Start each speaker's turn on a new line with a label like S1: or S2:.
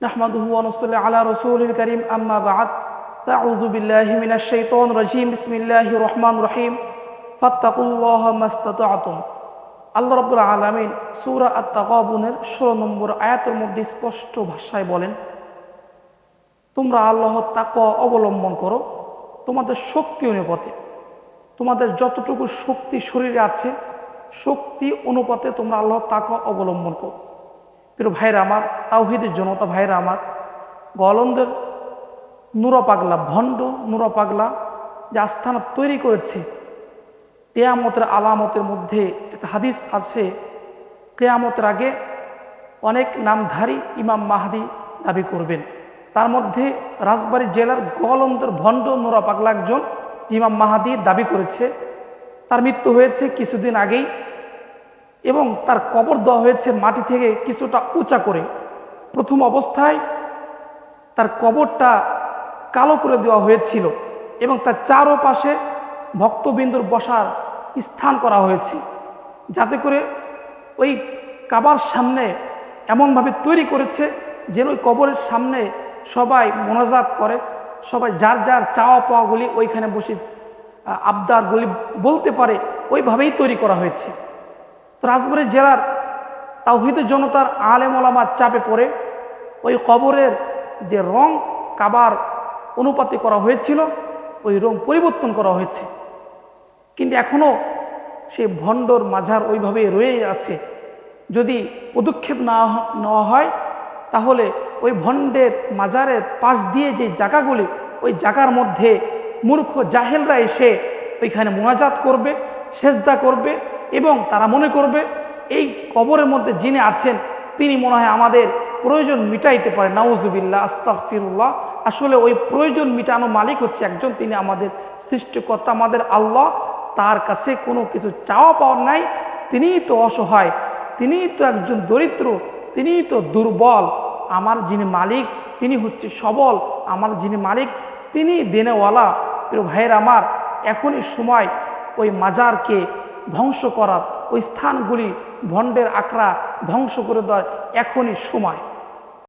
S1: نحمده ونصلي على رسول الكريم أما بعد فأعوذ بالله من الشيطان الرجيم بسم الله الرحمن الرحيم فاتقوا الله ما استطعتم আল্লাহ রব্বুল আলমিন সুরা আত্মাকাবুনের ষোলো নম্বর আয়াতের মধ্যে স্পষ্ট ভাষায় বলেন তোমরা আল্লাহ তাক অবলম্বন করো তোমাদের শক্তি অনুপাতে তোমাদের যতটুকু শক্তি শরীরে আছে শক্তি অনুপাতে তোমরা আল্লাহ তাক অবলম্বন করো প্রিয় ভাইরা আমার, তাওহিদের জনতা ভাইরা আমার গলন্দের নুরা পাগলা ভণ্ড নুরা পাগলা যে আস্থানা তৈরি করেছে, কেয়ামতের আলামতের মধ্যে একটা হাদিস আছে, কেয়ামতের আগে অনেক নামধারী ইমাম মাহাদি দাবি করবেন। তার মধ্যে রাজবাড়ী জেলার গলন্দের ভণ্ড নোরা পাগলা একজন ইমাম মাহাদি দাবি করেছে। তার মৃত্যু হয়েছে কিছুদিন আগেই এবং তার কবর দেওয়া হয়েছে মাটি থেকে কিছুটা উঁচা করে। প্রথম অবস্থায় তার কবরটা কালো করে দেওয়া হয়েছিল এবং তার চারো পাশে ভক্তবিন্দুর বসার স্থান করা হয়েছে, যাতে করে ওই কাবার সামনে এমনভাবে তৈরি করেছে যেন ওই কবরের সামনে সবাই মোনাজাত করে, সবাই যার যার চাওয়া পাওয়াগুলি ওইখানে বসে আবদারগুলি বলতে পারে, ওইভাবেই তৈরি করা হয়েছে। তো রাজবাড়ী জেলার তাওহিদের জনতার আলেম ওলামার চাপে পড়ে ওই কবরের যে রং কাবার অনুপাতে করা হয়েছিল, ওই রং পরিবর্তন করা হয়েছে। কিন্তু এখনও সেই ভণ্ডর মাঝার ওইভাবে রয়ে আছে। যদি পদক্ষেপ না নেওয়া হয়, তাহলে ওই ভণ্ডের মাজারের পাশ দিয়ে যে জায়গাগুলি, ওই জায়গার মধ্যে মূর্খ জাহেলরা এসে ওইখানে মোনাজাত করবে, সেজদা করবে এবং তারা মনে করবে, এই কবরের মধ্যে যিনি আছেন, তিনি মনে হয় আমাদের প্রয়োজন মিটাইতে পারে নাউজুবিল্লাহ আস্তাফিরুল্লাহ আসলে ওই প্রয়োজন মিটানো মালিক হচ্ছে একজন, তিনি আমাদের সৃষ্টিকর্তা, আমাদের আল্লাহ। তার কাছে কোনো কিছু চাওয়া পাওয়ার নাই। তিনিই তো অসহায়, তিনিই তো একজন দরিদ্র, তিনিই তো দুর্বল। আমার যিনি মালিক, তিনি হচ্ছে সবল। আমার যিনি মালিক, তিনি দেনেওয়ালা। প্রিয় ভাইয়ের আমার, এখনই সময় ওই মাজারকে ধ্বংস করার ওই স্থানগুলি ভণ্ডের আকরা ধ্বংস করে দেওয়ার এখনই সময়।